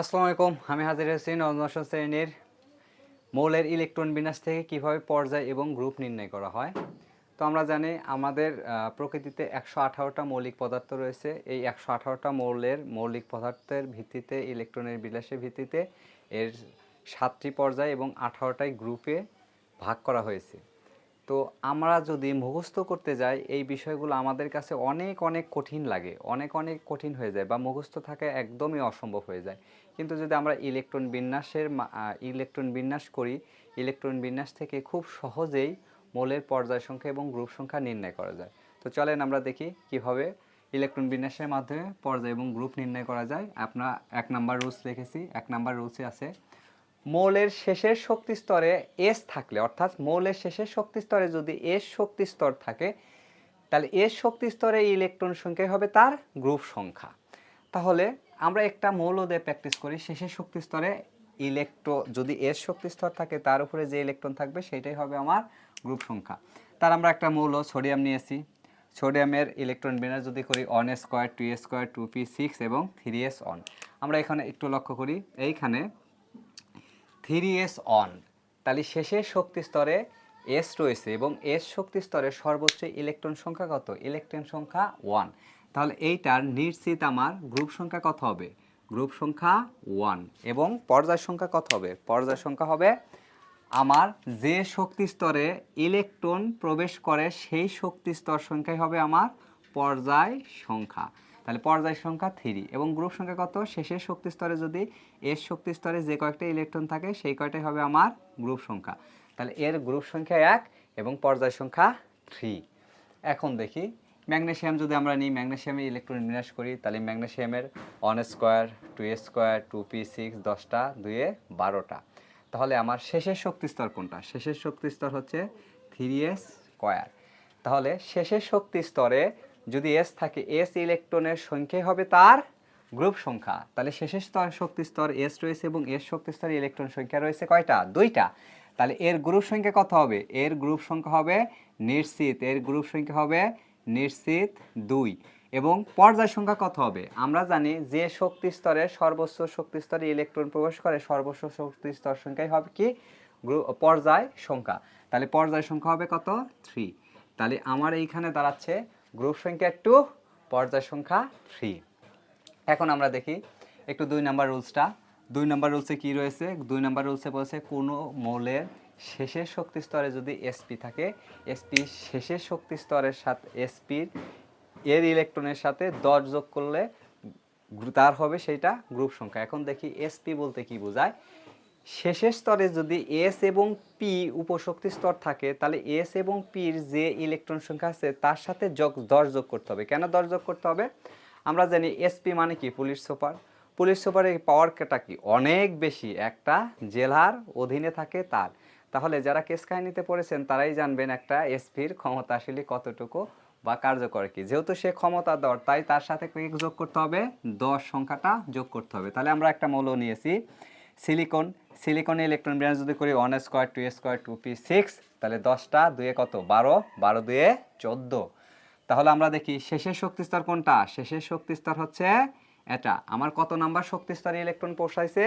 আসসালামু আলাইকুম, আমি হাজির হয়েছি নবদশম শ্রেণির মৌলের ইলেকট্রন বিন্যাস থেকে কীভাবে পর্যায় এবং গ্রুপ নির্ণয় করা হয়। তো আমরা জানি আমাদের প্রকৃতিতে একশো আঠারোটা মৌলিক পদার্থ রয়েছে। এই একশো আঠারোটা মৌলের মৌলিক পদার্থের ভিত্তিতে, ইলেকট্রনের বিলাসের ভিত্তিতে এর সাতটি পর্যায় এবং আঠারোটাই গ্রুপে ভাগ করা হয়েছে। তো আমরা যদি মুখস্থ করতে যাই, এই বিষয়গুলো আমাদের কাছে অনেক অনেক কঠিন লাগে। অনেক অনেক কঠিন হয়ে যায় বা মুখস্থ থাকা একদমই অসম্ভব হয়ে যায়। কিন্তু যদি আমরা ইলেকট্রন বিন্যাসের ইলেকট্রন বিন্যাস করি, ইলেকট্রন বিন্যাস থেকে খুব সহজেই মৌলের পর্যায় সংখ্যা এবং গ্রুপ সংখ্যা নির্ণয় করা যায়। তো চলেন আমরা দেখি কীভাবে ইলেকট্রন বিন্যাসের মাধ্যমে পর্যায় এবং গ্রুপ নির্ণয় করা যায়। আপনার এক নাম্বার রুলস লিখেছি। এক নাম্বার রুলসে আছে মৌলের শেষের শক্তি স্তরে এস থাকলে, অর্থাৎ মৌলের শেষের শক্তি স্তরে যদি এস শক্তি স্তর থাকে, তাহলে এস শক্তি স্তরে ইলেকট্রন সংখ্যাই হবে তার গ্রুপ সংখ্যা। তাহলে আমরা একটা মৌল দিয়ে প্র্যাকটিস করি, শেষের শক্তি স্তরে ইলেকট্রো যদি এস শক্তি স্তর থাকে, তার উপরে যে ইলেকট্রন থাকবে সেটাই হবে আমার গ্রুপ সংখ্যা। তার আমরা একটা মৌল সোডিয়াম নিয়েছি। সোডিয়ামের ইলেকট্রন বিন্যাস যদি করি one square two square two P six এবং থ্রি এস অন আমরা এখানে একটু লক্ষ্য করি, এইখানে থ্রি এস অন। তাহলে শেষের শক্তি স্তরে এস রয়েছে এবং এস শক্তি স্তরে সর্বোচ্চ ইলেকট্রন সংখ্যা কত? ইলেকট্রন সংখ্যা ওয়ান। তাহলে এইটার নিশ্চিত আমার গ্রুপ সংখ্যা কত হবে? গ্রুপ সংখ্যা ওয়ান এবং পর্যায় সংখ্যা কত হবে? পর্যায় সংখ্যা হবে আমার যে শক্তি স্তরে ইলেকট্রন প্রবেশ করে সেই শক্তি স্তর সংখ্যাই হবে আমার পর্যায় সংখ্যা। তাহলে পর্যায় সংখ্যা থ্রি এবং গ্রুপ সংখ্যা কত? শেষের শক্তি স্তরে যদি এর শক্তি স্তরে যে কয়েকটা ইলেকট্রন থাকে, সেই কয়টাই হবে আমার গ্রুপ সংখ্যা। তাহলে এর গ্রুপ সংখ্যা এক এবং পর্যায় সংখ্যা থ্রি এখন দেখি ম্যাগনেসিয়াম যদি আমরা নিই ম্যাগনেসিয়ামের ইলেকট্রন বিন্যাস করি, তাহলে ম্যাগনেসিয়ামের one square two square two P six দশটা, দুয়ে বারোটা। তাহলে আমার শেষের শক্তি স্তর কোনটা? শেষের শক্তি স্তর হচ্ছে থ্রি এস স্কোয়ার তাহলে শেষের শক্তি স্তরে যদি এস থাকে এস ইলেকট্রনের সংখ্যাই হবে তার গ্রুপ সংখ্যা। তাহলে শেষের স্তর শক্তি স্তর এস রয়েছে এবং এস শক্তি স্তরে ইলেকট্রন সংখ্যা রয়েছে কয়টা? দুইটা। তাহলে এর গ্রুপ সংখ্যা কত হবে? এর গ্রুপ সংখ্যা হবে নিশ্চিত। এর গ্রুপ সংখ্যা হবে নিশ্চিত দুই। এবং পর্যায় সংখ্যা কত হবে? আমরা জানি যে শক্তি স্তরে সর্বোচ্চ শক্তি স্তরে ইলেকট্রন প্রবেশ করে, সর্বোচ্চ শক্তি স্তর সংখ্যাই হবে কি? পর্যায় সংখ্যা। তাহলে পর্যায় সংখ্যা হবে কত? থ্রি তাহলে আমার এইখানে দাঁড়াচ্ছে গ্রুপ সংখ্যা টু পর্যায় সংখ্যা থ্রি এখন আমরা দেখি একটু দুই নাম্বার রুলসটা। দুই নাম্বার রুলসে কি রয়েছে? দুই নাম্বার রুলসে বলছে কোনো মৌলের শেষের শক্তি স্তরে যদি এসপি থাকে এসপি শেষের শক্তি স্তরের সাথে এসপির এর ইলেকট্রনের সাথে দশ যোগ করলে তার হবে সেইটা গ্রুপ সংখ্যা। এখন দেখি এসপি বলতে কি বোঝায়? শেষের স্তরে যদি এস এবং পি উপশক্তি স্তর থাকে, তাহলে এস এবং পির যে ইলেকট্রন সংখ্যা আছে, তার সাথে যোগ দশ যোগ করতে হবে। কেন দশ যোগ করতে হবে? আমরা জানি এসপি মানে কি? Police super. পুলিশ সুপারের পাওয়ার কেটা কি? অনেক বেশি। একটা জেলার অধীনে থাকে তার। তাহলে যারা কেস কাহিনীতে পড়েছেন, তারাই জানবেন একটা এসপির ক্ষমতাশীলী কতটুকু বা কার্যকর কি। যেহেতু সে ক্ষমতা দর তাই তার সাথে যোগ করতে হবে? দশ সংখ্যাটা যোগ করতে হবে। তাহলে আমরা একটা মৌল নিয়েছি। সিলিকন সিলিকনে ইলেকট্রন বিন্যাস যদি করি one square two square two P six তাহলে দশটা, দুয়ে কত? বারো বারো দুয়ে চোদ্দ। তাহলে আমরা দেখি, শেষের শক্তিস্তর কোনটা? শেষের শক্তি স্তর হচ্ছে এটা। আমার কত নাম্বার শক্তি স্তরে ইলেকট্রন পৌঁছাইছে?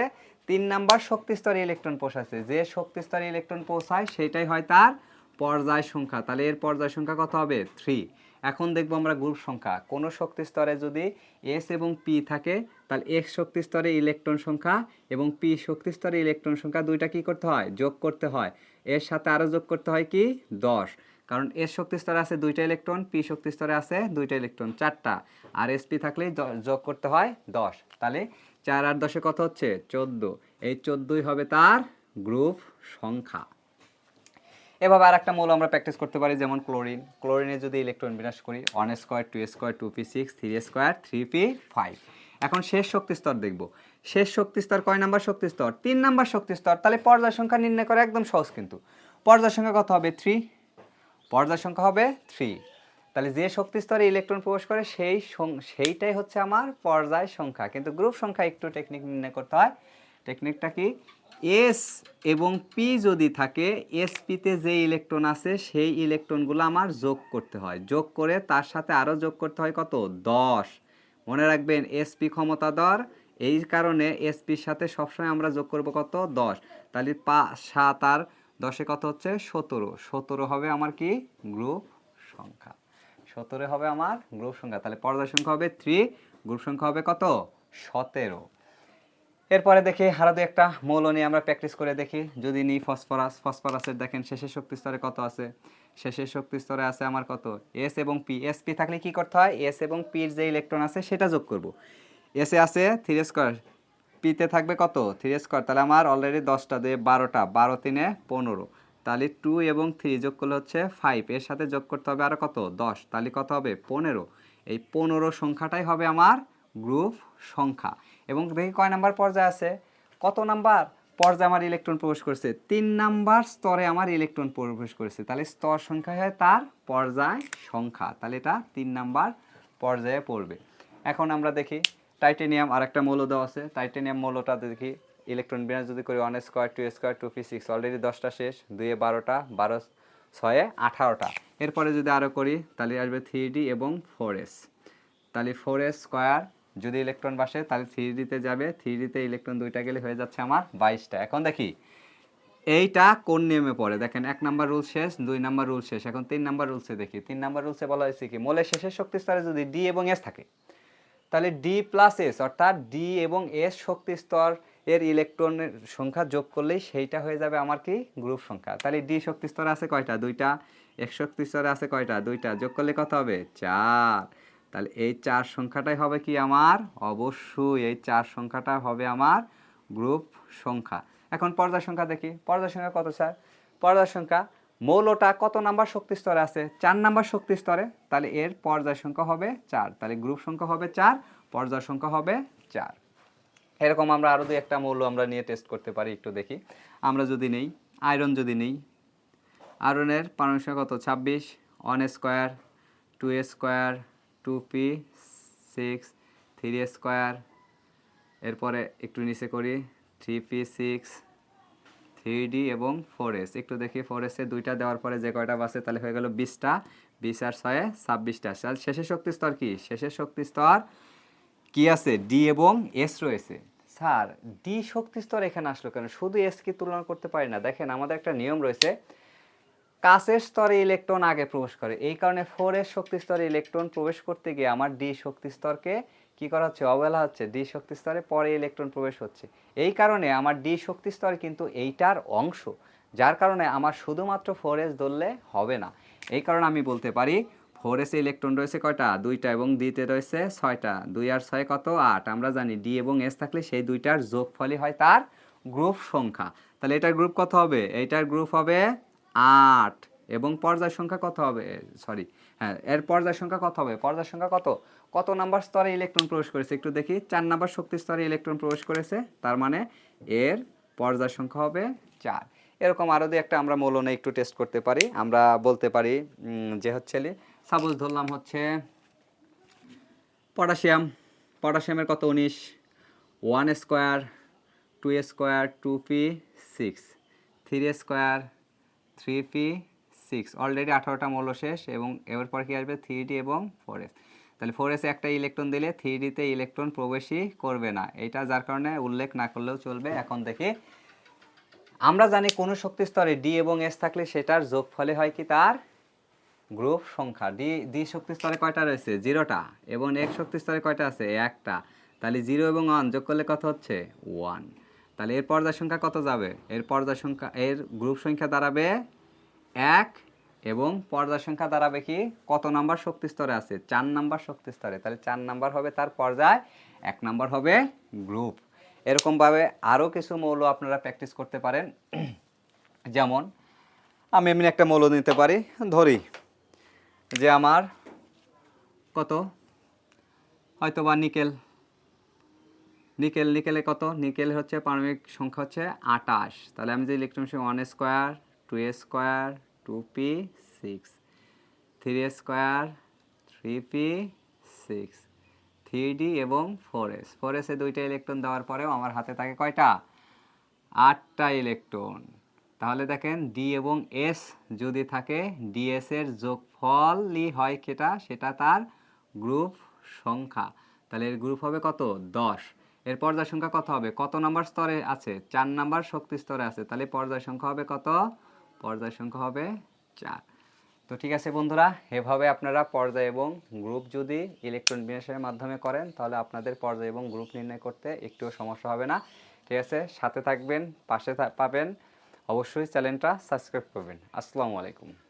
তিন নাম্বার শক্তি স্তরে ইলেকট্রন পৌঁছাইছে। যে শক্তিস্তরে ইলেকট্রন পৌঁছায় সেটাই হয় তার পর্যায় সংখ্যা তাহলে এর পর্যায় সংখ্যা কত হবে? থ্রি এখন দেখব আমরা গ্রুপ সংখ্যা। কোন শক্তি স্তরে যদি এস এবং পি থাকে, তাহলে এক্স শক্তি স্তরে ইলেকট্রন সংখ্যা এবং পি শক্তি স্তরে ইলেকট্রন সংখ্যা দুইটা কি করতে হয়? যোগ করতে হয়। এর সাথে আরও যোগ করতে হয় কি? দশ। কারণ এস শক্তি স্তরে আছে দুইটা ইলেকট্রন পি শক্তি স্তরে আছে দুইটা ইলেকট্রন চারটা। আর এসপি থাকলেই দ- যোগ করতে হয় দশ। তাহলে চার আর দশে কত হচ্ছে? চোদ্দ। এই চোদ্দই হবে তার গ্রুপ সংখ্যা। এভাবে আর একটা মৌল আমরা প্র্যাকটিস করতে পারি, যেমন ক্লোরিন ক্লোরিনে যদি ইলেকট্রন বিনাশ করি one square two square two P six three square three P five এখন শেষ শক্তি স্তর দেখব। শেষ শক্তি স্তর কয় নাম্বার শক্তি স্তর? তিন নাম্বার শক্তি স্তর। তাহলে পর্যায় সংখ্যা নির্ণয় করা একদম সহজ কিন্তু। পর্যায় সংখ্যা কত হবে? থ্রি পর্যায় সংখ্যা হবে থ্রি তাহলে যে শক্তি স্তরে ইলেকট্রন প্রবেশ করে, সেই সেইটাই হচ্ছে আমার পর্যায় সংখ্যা। কিন্তু গ্রুপ সংখ্যা একটু টেকনিক নির্ণয় করতে হয়। টেকনিকটা কি? এস এবং পি যদি থাকে, এস পিতে যে ইলেকট্রন আছে, সেই ইলেকট্রনগুলো আমার যোগ করতে হয়। যোগ করে তার সাথে আরও যোগ করতে হয় কত? দশ। মনে রাখবেন এসপি ক্ষমতা দর এই কারণে এসপির সাথে সবসময় আমরা যোগ করব কত? দশ। তাহলে পাঁচ সাত আর দশে কত হচ্ছে? সতেরো। সতেরো হবে আমার কি? গ্রুপ সংখ্যা। সতেরো হবে আমার গ্রুপ সংখ্যা। তাহলে পর্যায় সংখ্যা হবে থ্রি গ্রুপ সংখ্যা হবে কত? সতেরো। এরপরে দেখি হারাদু একটা মৌল নিয়ে আমরা প্র্যাকটিস করে দেখি। যদি নিই ফসফরাস ফসফরাসের দেখেন শেষের শক্তি স্তরে কত আছে? শেষের শক্তি স্তরে আছে আমার কত? এস এবং পি এস পি থাকলে কি করতে হয়? এস এবং পির যে ইলেকট্রন আছে সেটা যোগ করব। এসে আছে থ্রি স্কোয়ার পিতে থাকবে কত? থ্রি স্কোয়ার তাহলে আমার অলরেডি দশটা দিয়ে বারোটা। বারো তিনে পনেরো। তাহলে টু এবং থ্রি যোগ করলে হচ্ছে ফাইভ এর সাথে যোগ করতে হবে আরও কত? দশ। তাহলে কত হবে? পনেরো। এই পনেরো সংখ্যাটাই হবে আমার গ্রুপ সংখ্যা। এবং দেখি কয় নাম্বার পর্যায়ে আছে? কত নাম্বার? পর্যায়ে আমার ইলেকট্রন প্রবেশ করছে। তিন নাম্বার স্তরে আমার ইলেকট্রন প্রবেশ করেছে। তাহলে স্তর সংখ্যা হয় তার পর্যায় সংখ্যা। তাহলে এটা তিন নাম্বার পর্যায়ে পড়বে। এখন আমরা দেখি টাইটেনিয়াম আর একটা মৌল দেওয়া আছে। টাইটেনিয়াম মৌলটা দেখি ইলেকট্রন বিন্যাস যদি করি one square two square two P six already দশটা শেষ। দুয়ে বারোটা, বারো ছয়ে আঠারোটা। এরপরে যদি আরও করি, তাহলে আসবে থ্রি ডি এবং ফোর এস তাহলে ফোর এস স্কোয়ার যদি ইলেকট্রন বাসে, তাহলে থ্রি ডিতে যাবে। থ্রি ডিতে ইলেকট্রন দুইটা গেলে হয়ে যাচ্ছে আমার বাইশটা। এখন দেখি, এইটা কোন নিয়মে পড়ে? দেখেন, এক নাম্বার রুল শেষ, দুই নাম্বার রুল শেষ। এখন তিন নাম্বার রুলসে দেখি। তিন নাম্বার রুলসে বলা হয়েছে কি, মোলের শেষের শক্তি স্তরে যদি ডি এবং এস থাকে, তাহলে ডি প্লাস এস অর্থাৎ ডি এবং এস শক্তি স্তর এর ইলেকট্রনের সংখ্যা যোগ করলেই সেইটা হয়ে যাবে আমার কি? গ্রুপ সংখ্যা। তাহলে ডি শক্তি স্তরে আছে কয়টা? দুইটা। এক শক্তি স্তরে আছে কয়টা? দুইটা। যোগ করলে কত হবে? চার। তাহলে এই চার সংখ্যাটাই হবে কি আমার? অবশ্যই এই চার সংখ্যাটা হবে আমার গ্রুপ সংখ্যা। এখন পর্যায় সংখ্যা দেখি। পর্যায় সংখ্যা কত স্যার? পর্যায় সংখ্যা মৌলটা কত নাম্বার শক্তি স্তরে আছে? চার নাম্বার শক্তি স্তরে। তাহলে এর পর্যায় সংখ্যা হবে চার। তাহলে গ্রুপ সংখ্যা হবে চার, পর্যায় সংখ্যা হবে চার। এরকম আমরা আরও দুই একটা মৌল আমরা নিয়ে টেস্ট করতে পারি, একটু দেখি। আমরা যদি নেই আয়রন যদি নেই আয়রনের পারমাণবিক কত? ছাব্বিশ one square two square two P six three square এরপরে একটু নিচে করি three P six three D এবং ফোর এস একটু দেখি ফোর এসে দুইটা দেওয়ার পরে যে কয়টা বাসে, তাহলে হয়ে গেল বিশটা, বিশ আর ছয়ে ছাব্বিশটা। তাহলে শেষের শক্তি স্তর কি? শেষের শক্তি স্তর কি আছে? ডি এবং এস রয়েছে। স্যার ডি শক্তি স্তর এখানে আসলো কেন? শুধু এস কি তুলনা করতে পারি না। দেখেন, আমাদের একটা নিয়ম রয়েছে কাছের স্তরে ইলেকট্রন আগে প্রবেশ করে। এই কারণে ফোর এর শক্তি স্তরে ইলেকট্রন প্রবেশ করতে গিয়ে আমার ডি শক্তি স্তরকে কি করা হচ্ছে? অবহেলা হচ্ছে। ডি শক্তি স্তরে পরে ইলেকট্রন প্রবেশ হচ্ছে। এই কারণে আমার ডি শক্তি স্তর কিন্তু এইটার অংশ, যার কারণে আমার শুধুমাত্র ফোর এস ধরলে হবে না। এই কারণে আমি বলতে পারি ফোর এসে ইলেকট্রন রয়েছে কয়টা? দুইটা এবং ডিতে রয়েছে ছয়টা। দুই আর ছয় কত? আট। আমরা জানি ডি এবং এস থাকলে সেই দুইটার যোগফলই হয় তার গ্রুপ সংখ্যা। তাহলে এটার গ্রুপ কত হবে? এইটার গ্রুপ হবে আট। এবং পর্যায় সংখ্যা কত হবে? সরি হ্যাঁ এর পর্যায় সংখ্যা কত হবে? পর্যায় সংখ্যা কত? কত নাম্বার স্তরে ইলেকট্রন প্রবেশ করেছে? একটু দেখি। চার নাম্বার শক্তি স্তরে ইলেকট্রন প্রবেশ করেছে, তার মানে এর পর্যায় সংখ্যা হবে চার। এরকম আরও দিয়ে একটা আমরা মৌলনে একটু টেস্ট করতে পারি। আমরা বলতে পারি যে হচ্ছে সাপোজ ধরলাম হচ্ছে পটাশিয়াম। পটাশিয়ামের কত? উনিশ। One square, two square, two P, six. Three square three P six already আঠারোটা মৌল শেষ এবং এবার পর কি আসবে? থ্রি ডি এবং ফোর তাহলে ফোর এসে একটা ইলেকট্রন দিলে থ্রি ডিতে ইলেকট্রন প্রবেশই করবে না। এটা যার কারণে উল্লেখ না করলেও চলবে। এখন দেখি। আমরা জানি কোনো শক্তি স্তরে ডি এবং এস থাকলে সেটার যোগফলে হয় কি তার? গ্রুপ সংখ্যা। ডি ডি শক্তি স্তরে কয়টা রয়েছে? জিরোটা। এবং এক শক্তি স্তরে কয়টা আছে? একটা। তাহলে জিরো এবং ওয়ান যোগ করলে কত হচ্ছে? ওয়ান। তাহলে এর পর্যায় সংখ্যা কত যাবে? এর পর্যায় সংখ্যা, এর গ্রুপ সংখ্যা দাঁড়াবে এক এবং পর্যায় সংখ্যা দাঁড়াবে কি? কত নাম্বার শক্তি স্তরে আছে? চার নাম্বার শক্তি স্তরে। তাহলে চার নাম্বার হবে তার পর্যায়, এক নাম্বার হবে গ্রুপ এরকমভাবে আরও কিছু মৌল আপনারা প্র্যাকটিস করতে পারেন। যেমন, আমি এমনি একটা মৌল নিতে পারি, ধরি যে আমার কত? হয়তো বা নিকেল। নিকেল, নিকেলে কত? নিকেল হচ্ছে পারমাণবিক সংখ্যা হচ্ছে আটাশ। তাহলে আমি যে electron one square, two square, two P six. Three square, three P six. Three D এবং ফোর এস। ফোর এসে দুইটা ইলেকট্রন দেওয়ার পরেও আমার হাতে থাকে কয়টা? আটটা ইলেকট্রন। তাহলে দেখেন ডি এবং এস যদি থাকে ডিএস এর যোগফলই হয় কেটা? সেটা তার গ্রুপ সংখ্যা। তাহলে এর গ্রুপ হবে কত? দশ। এর পর্যায় সংখ্যা কত হবে? কত নাম্বার স্তরে আছে? চার নাম্বার শক্তি স্তরে আছে। তাহলে পর্যায় সংখ্যা হবে কত? পর্যায় সংখ্যা হবে চার। তো ঠিক আছে বন্ধুরা, এভাবে আপনারা পর্যায় এবং গ্রুপ যদি ইলেকট্রন বিন্যাসের মাধ্যমে করেন, তাহলে আপনাদের পর্যায় এবং গ্রুপ নির্ণয় করতে একটুও সমস্যা হবে না। ঠিক আছে? সাথে থাকবেন, পাশে পাবেন। অবশ্যই চ্যানেলটা সাবস্ক্রাইব করবেন। আসসালামু আলাইকুম।